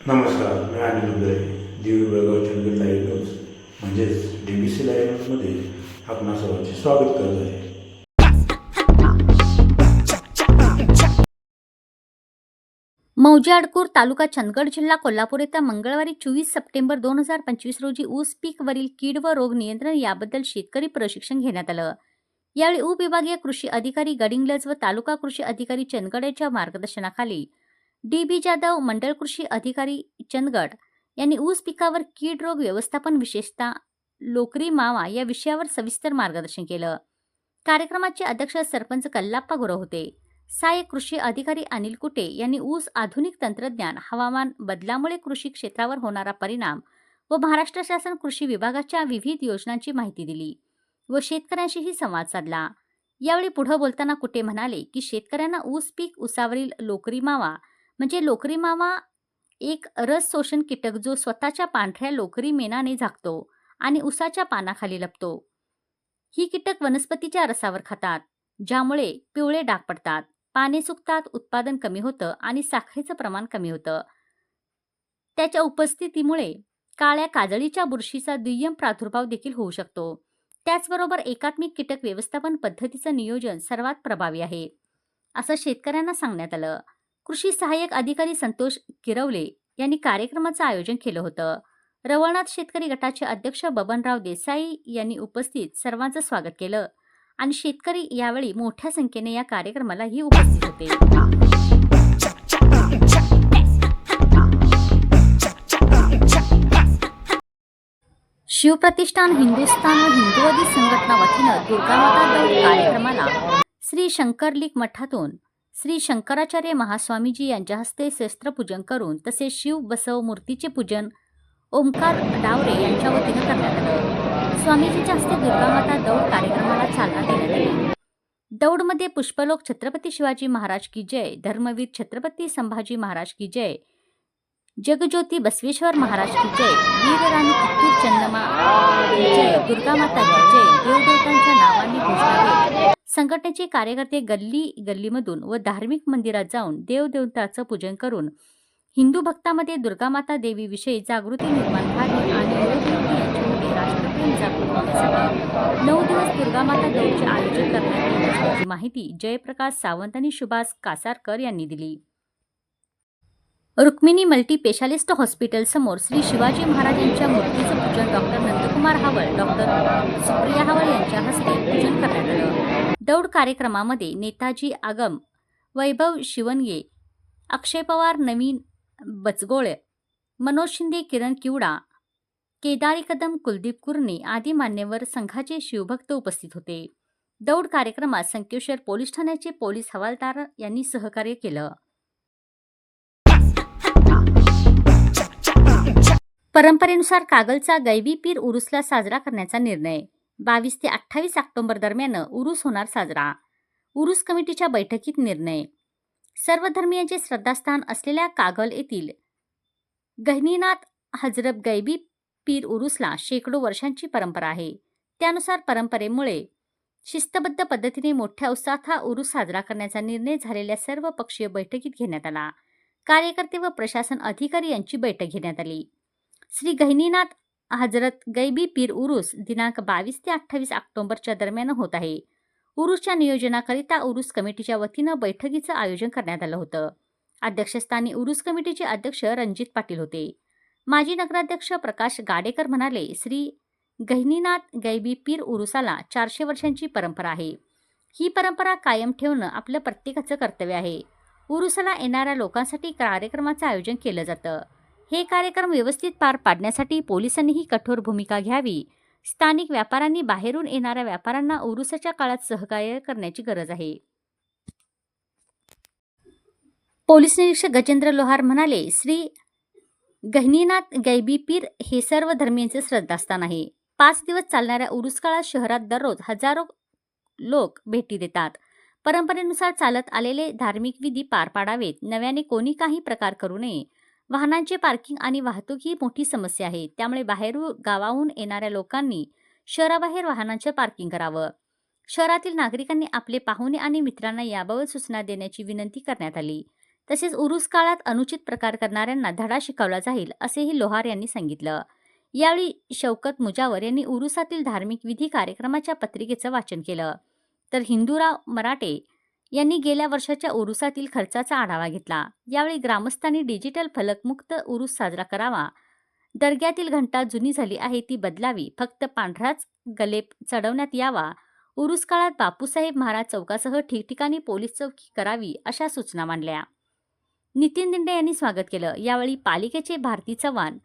नमस्कार मी Anil Uday दिवी Belgaum Chandgad live news म्हणजेच डी बी सी लाईव्ह न्यूजमध्ये आपणा सर्वांचे स्वागत करत आहे. मौजे अडकूर तालुका चंदगड जिल्हा कोल्हापूर येथे मंगळवारी चोवीस सप्टेंबर दोन हजार पंचवीस रोजी ऊस पीकवरील कीड व रोग नियंत्रण याबद्दल शेतकरी प्रशिक्षण घेण्यात आलं. यावेळी उपविभागीय कृषी अधिकारी गडिंगलज व तालुका कृषी अधिकारी चंदगड यांच्या मार्गदर्शनाखाली डी बी जाधव मंडळ कृषी अधिकारी चंदगड यांनी ऊस पिकावर कीड रोग व्यवस्थापन विशेषतः लोकरी मावा या विषयावर सविस्तर मार्गदर्शन केलं. कार्यक्रमाचे अध्यक्ष सरपंच कल्लाप्पा गुरव होते. सहाय्यक कृषी अधिकारी अनिल कुटे यांनी ऊस आधुनिक तंत्रज्ञान हवामान बदलामुळे कृषी क्षेत्रावर होणारा परिणाम व महाराष्ट्र शासन कृषी विभागाच्या विविध योजनांची माहिती दिली व शेतकऱ्यांशीही संवाद साधला. यावेळी पुढे बोलताना कुटे म्हणाले की शेतकऱ्यांना ऊस पीक उसावरील लोकरी मावा म्हणजे लोकरी मावा एक रस शोषण कीटक जो स्वतःच्या पांढऱ्या लोकरी मेनाने झाकतो आणि उसाच्या पानाखाली लपतो. ही कीटक वनस्पतीच्या रसावर खातात ज्यामुळे पिवळे डाग पडतात पाने सुकतात उत्पादन कमी होतं आणि साखरेचं प्रमाण कमी होतं. त्याच्या उपस्थितीमुळे काळ्या काजळीच्या बुरशीचा दुय्यम प्रादुर्भाव देखील होऊ शकतो. त्याचबरोबर एकात्मिक कीटक व्यवस्थापन पद्धतीचं नियोजन सर्वात प्रभावी आहे असं शेतकऱ्यांना सांगण्यात आलं. कृषी सहाय्यक अधिकारी संतोष किरवले यांनी कार्यक्रमाचं आयोजन केलं होतं. रवळनाथ शेतकरी गटाचे अध्यक्ष बबनराव देसाई यांनी उपस्थित सर्वांचं स्वागत केलं आणि शेतकरी यावेळी मोठ्या संख्येने या कार्यक्रमालाही उपस्थित होते. शिवप्रतिष्ठान हिंदुस्थान व हिंदुवादी संघटना वतीनं दुर्गामाता कार्यक्रमाला श्री शंकरलिक मठातून श्री शंकराचार्य महास्वामीजी यांच्या हस्ते शस्त्रपूजन करून तसेच शिव बसव मूर्तीचे पूजन ओंकार डावरे यांच्या वतीनं करण्यात आलं. स्वामीजीच्या हस्ते दुर्गामाता दौड कार्यक्रमाला चालना देण्यात आली. दौडमध्ये पुष्पलोक छत्रपती शिवाजी महाराज की जय धर्मवीर छत्रपती संभाजी महाराज की जय जगज्योती बसवेश्वर महाराज की जय वीरराणी कित्तूर चंदमा जय दुर्गामाता की जय देवदेवतांच्या नावाने घोषणा संघटनेचे कार्यकर्ते गल्ली गल्लीमधून व धार्मिक मंदिरात जाऊन देवदेवताचं पूजन करून हिंदू भक्तामध्ये दुर्गामाता देवीविषयी जागृती निर्माण व्हावी आणि राष्ट्रप्रेम जागृत होण्यासाठी नऊ दिवस दुर्गामाता दौडचे आयोजन करण्यात येईल असल्याची माहिती जयप्रकाश सावंत आणि सुभाष कासारकर यांनी दिली. रुक्मिणी मल्टी स्पेशालिस्ट श्री शिवाजी महाराजांच्या मूर्तीचं पूजन डॉक्टर नंदकुमार हावळ डॉक्टर सुप्रिया हावळ यांच्या हस्ते पूजन करण्यात आलं. दौड कार्यक्रमामध्ये नेताजी आगम वैभव शिवनगे अक्षय पवार नवीन बचगोळे मनोज शिंदे किरण किवडा केदारी कदम कुलदीप कुर्णे आदी मान्यवर संघाचे शिवभक्त उपस्थित होते. दौड कार्यक्रमात संकेश्वर पोलीस ठाण्याचे पोलीस हवालदार यांनी सहकार्य केलं. परंपरेनुसार कागलचा गैबी पीर उरुसला साजरा करण्याचा निर्णय. बावीस ते अठ्ठावीस ऑक्टोबर दरम्यान उरुस होणार साजरा. उरुस कमिटीच्या बैठकीत निर्णय. सर्व धर्मियांचे श्रद्धास्थान असलेल्या कागल येथील गहिनीनाथ हजरत गैबी पीर उरुसला शेकडो वर्षांची परंपरा आहे. त्यानुसार परंपरेमुळे शिस्तबद्ध पद्धतीने मोठ्या उत्साहात हा उरुस साजरा करण्याचा निर्णय झालेल्या सर्व पक्षीय बैठकीत घेण्यात आला. कार्यकर्ते व प्रशासन अधिकारी यांची बैठक घेण्यात आली. श्री गहिनीनाथ हजरत गैबी पीर उरुस दिनांक बावीस ते अठ्ठावीस ऑक्टोबरच्या दरम्यान होत आहे. उरुसच्या नियोजनाकरिता उरुस कमिटीच्या वतीनं बैठकीचं आयोजन करण्यात आलं होतं. अध्यक्षस्थानी उरुस कमिटीचे अध्यक्ष रणजित पाटील होते. माजी नगराध्यक्ष प्रकाश गाडेकर म्हणाले श्री गहिनीनाथ गैबी पीर उरुसाला चारशे वर्षांची परंपरा आहे. ही परंपरा कायम ठेवणं आपलं प्रत्येकाचं कर्तव्य आहे. उरुसाला येणाऱ्या लोकांसाठी कार्यक्रमाचं आयोजन केलं जातं. हे कार्यक्रम व्यवस्थित पार पाडण्यासाठी पोलिसांनीही कठोर भूमिका घ्यावी. स्थानिक व्यापाऱ्यांनी बाहेरून येणाऱ्या व्यापाऱ्यांना उरुसाच्या काळात सहकार्य करण्याची गरज आहे. पोलीस निरीक्षक गजेंद्र लोहार म्हणाले श्री गहिनीनाथ गैबी पीर हे सर्व धर्मीयांचे श्रद्धास्थान आहे. पाच दिवस चालणाऱ्या उरुस काळात शहरात दररोज हजारो लोक भेटी देतात. परंपरेनुसार चालत आलेले धार्मिक विधी पार पाडावेत. नव्याने कोणी काही प्रकार करू नये. वाहनांचे पार्किंग आणि वाहतूक ही मोठी समस्या आहे. त्यामुळे बाहेर गावाहून येणाऱ्या लोकांनी शहराबाहेर वाहनांचे पार्किंग करावं. शहरातील नागरिकांनी आपले पाहुणे आणि मित्रांना याबाबत सूचना देण्याची विनंती करण्यात आली. तसेच उरुस काळात अनुचित प्रकार करणाऱ्यांना धडा शिकवला जाईल असेही लोहार यांनी सांगितलं. यावेळी शौकत मुजावर यांनी उरुसातील धार्मिक विधी कार्यक्रमाच्या पत्रिकेचं वाचन केलं. तर हिंदूराव मराठे यांनी गेल्या वर्षाच्या उरुसातील खर्चाचा आढावा घेतला. यावेळी ग्रामस्थांनी डिजिटल फलकमुक्त उरूस साजरा करावा. दर्ग्यातील घंटा जुनी झाली आहे ती बदलावी. फक्त पांढराच गलेप चढवण्यात यावा. उरुस काळात बापूसाहेब महाराज चौकासह ठिकठिकाणी पोलीस चौकी करावी अशा सूचना मांडल्या. नितीन दिंडे यांनी स्वागत केलं. यावेळी पालिकेचे भारती चव्हाण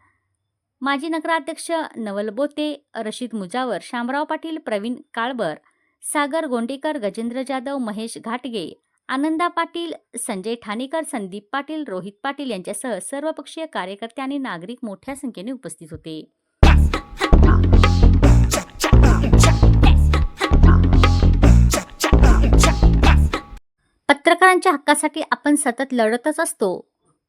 माजी नगराध्यक्ष नवल बोते रशीद मुजावर शामराव पाटील प्रवीण काळबर सागर गोंडेकर गजेंद्र जाधव महेश घाटगे आनंदा पाटील संजय ठाणेकर संदीप पाटील रोहित पाटील यांच्यासह सर्वपक्षीय कार्यकर्ते आणि नागरिक मोठ्या संख्येने उपस्थित होते. पत्रकारांच्या हक्कासाठी आपण सतत लढतच असतो.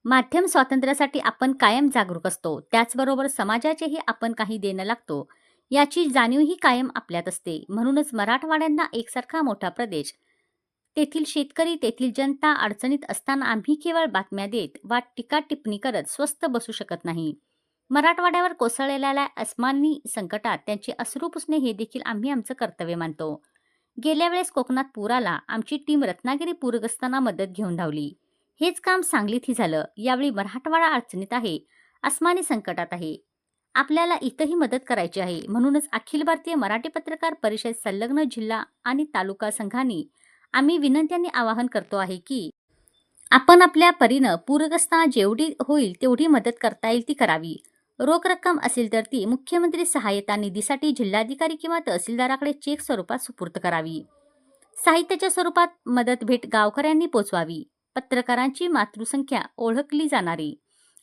माध्यम स्वातंत्र्यासाठी आपण कायम जागरूक असतो. त्याचबरोबर समाजाचेही आपण काही देणं लागतो. याची जाणीवही कायम आपल्यात असते. म्हणूनच मराठवाड्यांना एकसारखा मोठा प्रदेश. तेथील शेतकरी तेथील जनता अडचणीत असताना आम्ही केवळ बातम्या देत वा टीका टिप्पणी करत स्वस्त बसू शकत नाही. मराठवाड्यावर कोसळलेल्या अस्मानी संकटात त्यांचे अश्रू पुसणे हे देखील आम्ही आमचं कर्तव्य मानतो. गेल्या वेळेस कोकणात पूर आला आमची टीम रत्नागिरी पूरग्रस्तांना मदत घेऊन धावली. हेच काम सांगलीतही झालं. यावेळी मराठवाडा अडचणीत आहे अस्मानी संकटात आहे. आपल्याला इथंही मदत करायची आहे. म्हणूनच अखिल भारतीय मराठी पत्रकार परिषद संलग्न जिल्हा आणि तालुका संघांनी आम्ही विनंत्यांनी आवाहन करतो आहे की आपण आपल्या परीनं पूरग्रस्तांना जेवढी होईल तेवढी मदत करता येईल ती करावी. रोख रक्कम असेल तर ती मुख्यमंत्री सहाय्यता निधीसाठी जिल्हाधिकारी किंवा तहसीलदाराकडे चेक स्वरूपात सुपूर्त करावी. साहित्याच्या स्वरूपात मदत भेट गावकऱ्यांनी पोचवावी. पत्रकारांची मातृसंख्या ओळखली जाणारी.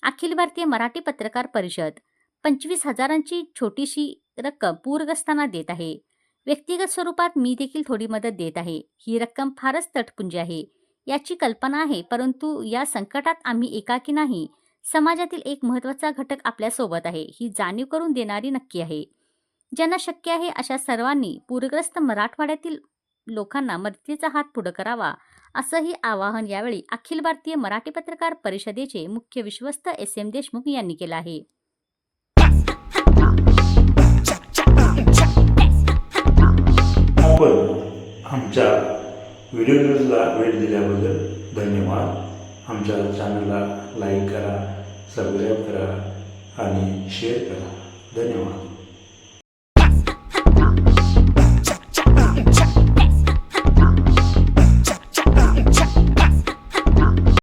अखिल भारतीय मराठी पत्रकार परिषद पंचवीस हजारांची छोटीशी रक्कम पूरग्रस्तांना देत आहे. व्यक्तिगत स्वरूपात मी देखील थोडी मदत देत आहे. ही रक्कम फारच तटपुंजी आहे. याची कल्पना आहे परंतु या संकटात आम्ही एकाकी नाही? समाजातील एक महत्त्वाचा घटक आपल्यासोबत आहे. ही जाणीव करून देणारी नक्की आहे. ज्यांना शक्य आहे अशा सर्वांनी पूरग्रस्त मराठवाड्यातील लोकांना मदतीचा हात पुढं करावा असंही आवाहन यावेळी अखिल भारतीय मराठी पत्रकार परिषदेचे मुख्य विश्वस्त एस एम देशमुख यांनी केलं आहे. आपण आमच्या व्हिडिओ न्यूजला भेट दिल्याबद्दल धन्यवाद. आमच्या चॅनलला लाईक करा सबस्क्राईब करा आणि शेअर करा. धन्यवाद.